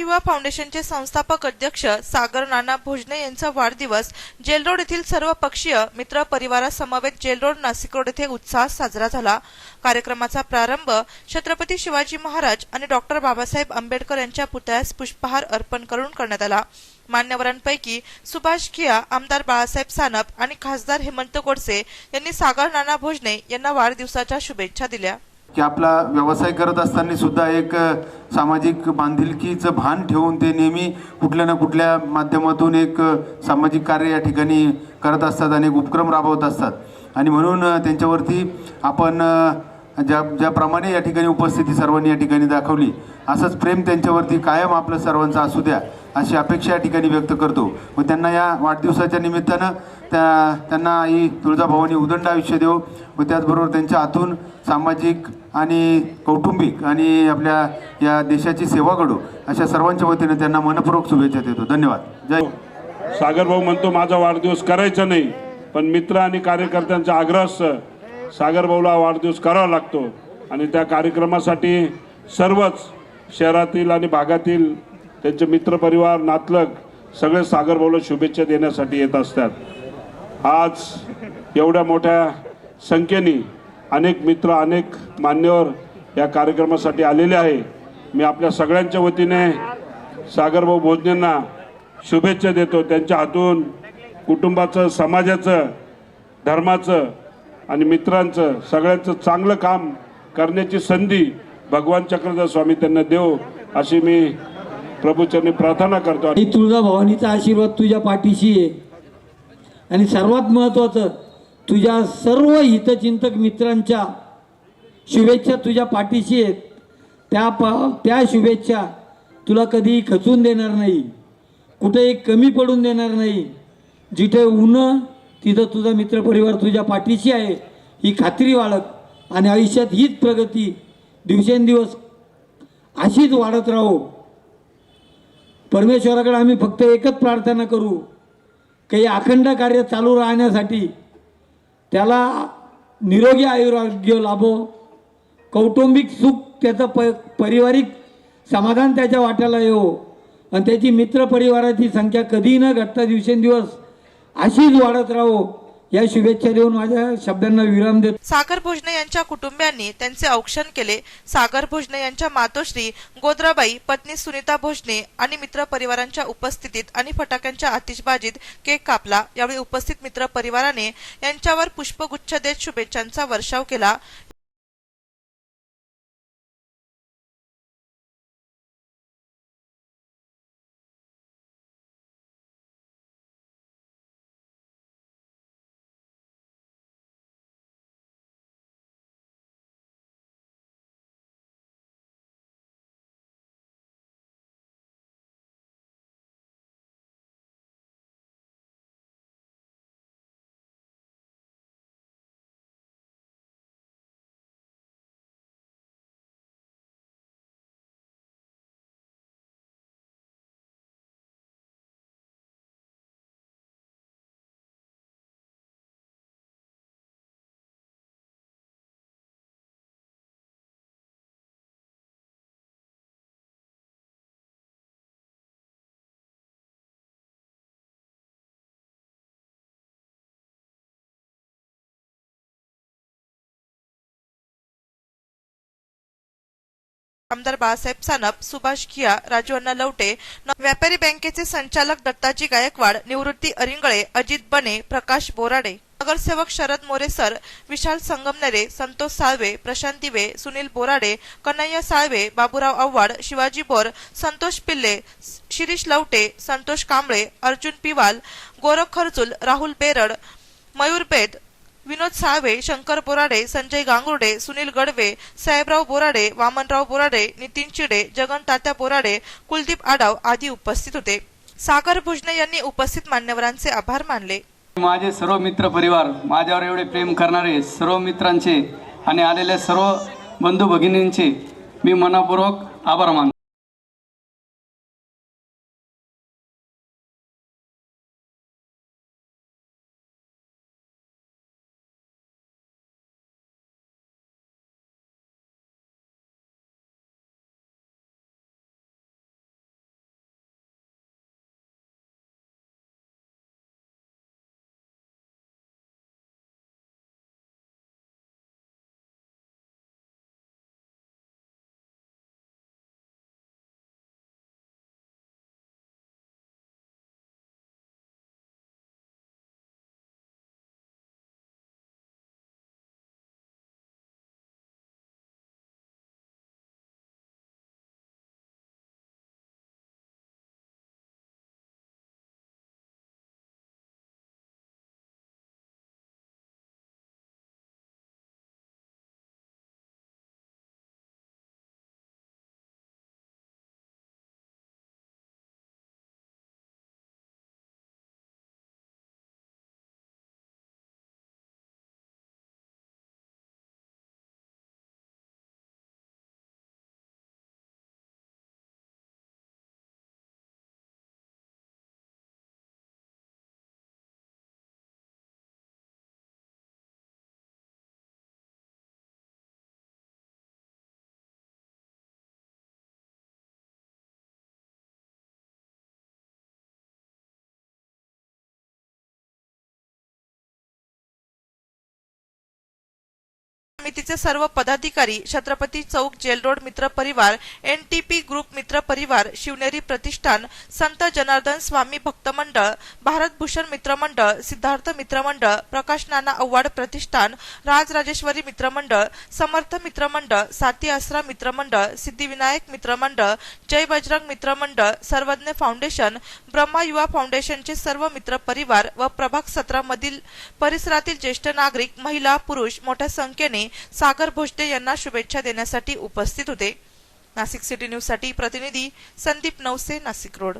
युवा फाउंडेशनचे संस्थापक अध्यक्ष सागर नाना भोजने यांचा वाढदिवस जेलरोड येथील सर्व पक्षीय मित्र परिवारासमवेत जेलरोड नाशिक रोड येथे उत्साहात साजरा झाला. कार्यक्रमाचा प्रारंभ छत्रपती शिवाजी महाराज आणि डॉक्टर बाबासाहेब आंबेडकर यांच्या पुतळ्यास पुष्पहार अर्पण करून करण्यात आला. मान्यवरांपैकी सुभाष खिया आमदार बाळासाहेब सानप आणि खासदार हेमंत गोडसे यांनी सागर नाना भोजने यांना वाढदिवसाच्या शुभेच्छा दिल्या. की आपला व्यवसाय करत असताना सुद्धा एक सामाजिक बांधिलकीचं भान ठेवून ते नेहमी कुठल्या ना कुठल्या माध्यमातून एक सामाजिक कार्य या ठिकाणी करत असतात आणि एक उपक्रम राबवत असतात. आणि म्हणून त्यांच्यावरती आपण ज्या ज्याप्रमाणे या ठिकाणी उपस्थिती सर्वांनी या ठिकाणी दाखवली असंच प्रेम त्यांच्यावरती कायम आपलं सर्वांचं असू द्या. अशी अपेक्षा या ठिकाणी व्यक्त करतो. व त्यांना या वाढदिवसाच्या निमित्तानं त्या त्यांना आई तुळजाभवानी उदंड आयुष्य देव. व त्याचबरोबर त्यांच्या हातून सामाजिक आणि कौटुंबिक आणि आपल्या या देशाची सेवा घडो अशा सर्वांच्या वतीनं त्यांना मनपूर्वक शुभेच्छा देतो. धन्यवाद. जय. सागर भाऊ म्हणतो माझा वाढदिवस करायचा नाही पण मित्र आणि कार्यकर्त्यांचा आग्रह असतं. सागर भाऊला वाढदिवस करावा लागतो आणि त्या कार्यक्रमासाठी सर्वच शहरातील आणि भागातील त्यांचे मित्रपरिवार नातलग सगळे सागर भाऊला शुभेच्छा देण्यासाठी येत असतात. आज एवढ्या मोठ्या संख्येने अनेक मित्र अनेक मान्यवर या कार्यक्रमासाठी आलेले आहे. मी आपल्या सगळ्यांच्या वतीने सागरभाऊ भोजनेंना शुभेच्छा देतो. त्यांच्या हातून कुटुंबाचं समाजाचं धर्माचं आणि मित्रांचं सगळ्यांचं चांगलं काम करण्याची संधी भगवान चक्रधर स्वामी त्यांना देव अशी मी प्रभूचरणी प्रार्थना करतो आणि तुळजाभवानीचा आशीर्वाद तुझ्या पाठीशी आहे. आणि सर्वात महत्त्वाचं तुझ्या सर्व हितचिंतक मित्रांच्या शुभेच्छा तुझ्या पाठीशी आहेत. त्या प त्या शुभेच्छा तुला कधीही खचून देणार नाही. कुठेही कमी पडून देणार नाही. जिथे ऊन तिथं तुझा मित्रपरिवार तुझ्या पाठीशी आहे. ही खात्री वाढत आणि आयुष्यात हीच प्रगती दिवसेंदिवस अशीच वाढत राहो. परमेश्वराकडे आम्ही फक्त एकच प्रार्थना करू. काही अखंड कार्य चालू राहण्यासाठी त्याला निरोगी आयुरारोग्य लाभो. कौटुंबिक सुख त्याचं प पारिवारिक समाधान त्याच्या वाट्याला येवो. आणि त्याची मित्रपरिवाराची संख्या कधीही न घटता दिवसेंदिवस अशीच वाढत राहो. या शुभेच्छा देऊन माझ्या शब्दांना विराम देत. सागर भोजने यांच्या कुटुंबियांनी त्यांचे औक्षण केले. सागर भोजने यांच्या मातोश्री गोद्राबाई पत्नी सुनीता भोजने आणि मित्र परिवारांच्या उपस्थितीत आणि फटाक्यांच्या आतिषबाजीत केक कापला. यावेळी उपस्थित मित्र परिवाराने यांच्यावर पुष्पगुच्छ देत शुभेच्छांचा वर्षाव केला. आमदार बाळासाहेब सानप सुभाष खिया राजू अण्णा लवटे व्यापारी बँकेचे संचालक दत्ताजी गायकवाड निवृत्ती अरिंगळे अजित बने प्रकाश बोराडे. नगरसेवक शरद मोरेसर विशाल संगमनेरे संतोष साळवे प्रशांत दिवे सुनील बोराडे कन्हैया साळवे बाबूराव आव्हाड शिवाजी बोर संतोष पिल्ले शिरीष लवटे संतोष कांबळे अर्जुन पिवाल गोरख खरचुल राहुल बेरड मयूर बेद विनोद सावे शंकर बोराडे संजय गांगुर्डे सुनील गडवे साहेबराव बोराडे वामनराव बोराडे नितीन चिडे जगन तात्या बोराडे कुलदीप आडाव आदी उपस्थित होते. सागर भुजने यांनी उपस्थित मान्यवरांचे आभार मानले. माझे सर्व मित्र परिवार माझ्यावर एवढे प्रेम करणारे सर्व मित्रांचे आणि आलेल्या सर्व बंधू भगिनींचे मी मनापूर्वक आभार मानतो. समितीचे सर्व पदाधिकारी छत्रपती चौक जेल रोड मित्र परिवार एन टी पी ग्रुप मित्र परिवार शिवनेरी प्रतिष्ठान संत जनार्दन स्वामी भक्त मंडळ भारत भूषण सिद्धार्थ मित्रमंडळ प्रकाश नाना अव्वाड प्रतिष्ठान राजराजेश्वरी मित्रमंडळ समर्थ मित्रमंडळ साती आसरा मित्रमंडळ सिद्धिविनायक मित्रमंडळ जय बजरंग मित्रमंडळ सर्वज्ञ फाउंडेशन ब्रह्मा युवा फाउंडेशनचे सर्व मित्र परिवार व प्रभाग सत्रामधील परिसरातील ज्येष्ठ नागरिक महिला पुरुष मोठ्या संख्येने सागर भोजते यांना शुभेच्छा देण्यासाठी उपस्थित होते. नाशिक सिटी न्यूजसाठी प्रतिनिधी संदीप नवसे नाशिक रोड.